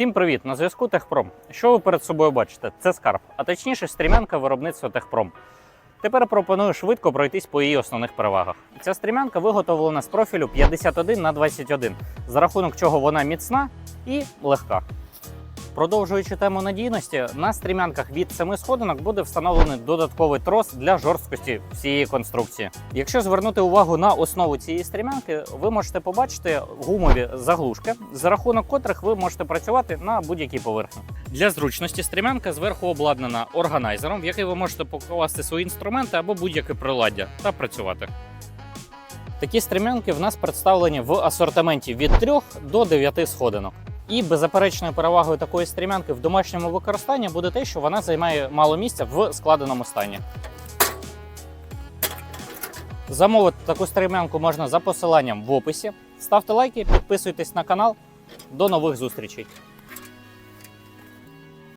Всім привіт! На зв'язку Техпром. Що ви перед собою бачите? Це скарб, а точніше стрімянка виробництва Техпром. Тепер пропоную швидко пройтись по її основних перевагах. Ця стрімянка виготовлена з профілю 51 на 21, за рахунок чого вона міцна і легка. Продовжуючи тему надійності, на стрімянках від 7 сходинок буде встановлений додатковий трос для жорсткості всієї конструкції. Якщо звернути увагу на основу цієї стрімянки, ви можете побачити гумові заглушки, за рахунок котрих ви можете працювати на будь-якій поверхні. Для зручності стрімянка зверху обладнана органайзером, в який ви можете покласти свої інструменти або будь-яке приладдя та працювати. Такі стрімянки в нас представлені в асортименті від 3 до 9 сходинок. І беззаперечною перевагою такої стрімянки в домашньому використанні буде те, що вона займає мало місця в складеному стані. Замовити таку стрімянку можна за посиланням в описі. Ставте лайки, підписуйтесь на канал. До нових зустрічей!